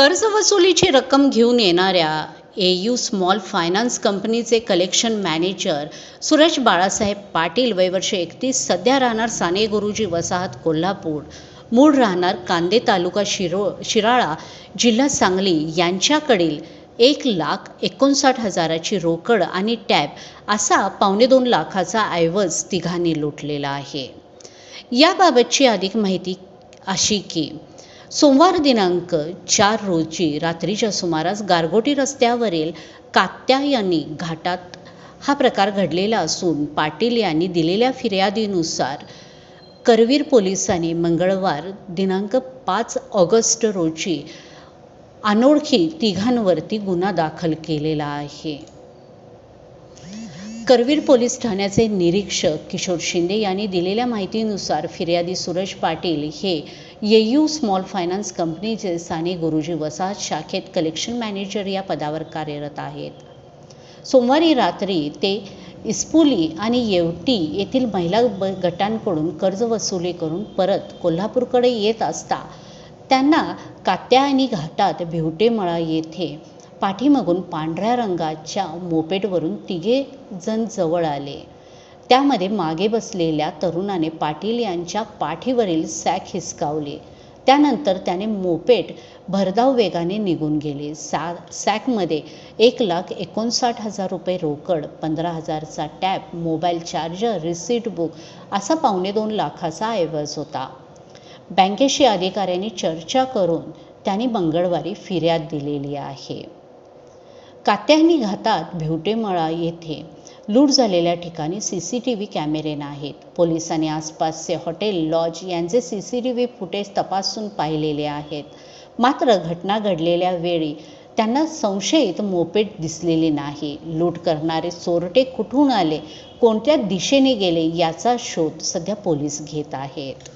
कर्जवसुलीची रक्कम घेऊन येणाऱ्या ए यू स्मॉल फायनान्स कंपनीचे कलेक्शन मॅनेजर सुरेश बाळासाहेब पाटील वयवर्ष एकतीस सध्या राहणार साने गुरुजी वसाहत कोल्हापूर. मूळ राहणार कांदे तालुका शिरो शिराळा जिल्हा सांगली. यांच्याकडील एक लाख एकोणसाठ हजाराची रोकड आणि टॅब असा पावणे दोन लाखाचा ऐवज तिघांनी लुटलेला आहे. याबाबतची अधिक माहिती अशी की सोमवार दिनांक चार रोजी रात्रीच्या सुमारास गारगोटी रस्त्यावरील कात्यायनी घाटात हा प्रकार घडलेला असून पाटील यांनी दिलेल्या फिर्यादीनुसार करवीर पोलिसांनी मंगळवार दिनांक पाच ऑगस्ट रोजी अनोळखी तिघांवरती गुन्हा दाखल केलेला आहे. करवीर पोलीस ठाण्याचे निरीक्षक किशोर शिंदे यांनी दिलेल्या माहितीनुसार फिर्यादी सूरज पाटील हे येयू स्मॉल फायनान्स कंपनीचे साने गुरुजी वसाहत शाखेत कलेक्शन मॅनेजर या पदावर कार्यरत आहेत. सोमवारी रात्री ते इस्पुली आणि येवटी येथील महिला ब गटांकडून कर्ज वसुली करून परत कोल्हापूरकडे येत असता त्यांना कात्यायनी घाटात भिवटेमळा येथे पाठीमागून पांढऱ्या रंगाच्या मोपेटवरून तिघे जण जवळ आले. त्यामध्ये मागे बसलेल्या तरुणाने पाटील यांच्या पाठीवरील सॅक हिसकावली. त्यानंतर त्याने मोपेट भरधाव वेगाने निघून गेले. सा सॅकमध्ये एक लाख एकोणसाठ हजार रुपये रोकड पंधरा हजारचा tab mobile charger receipt book असा पावणे दोन लाखाचा ऐवज होता. बँकेशी अधिकाऱ्यांनी चर्चा करून त्यांनी मंगळवारी फिर्याद दिलेली आहे. कात्यायनी घातात भिवटेमळा येथे. लूट झालेल्या ठिकाणी सी सी टी व्ही कॅमेरे नाहीत. पोलिसांनी आसपासचे हॉटेल लॉज यांचे C C T V footage तपासून पाहिलेले आहेत. मात्र घटना घडलेल्या वेळी त्यांना संशयित मोपेट दिसलेली नाही. लूट करणारे चोरटे कुठून आले कोणत्या दिशेने गेले याचा शोध सध्या पोलीस घेत आहेत.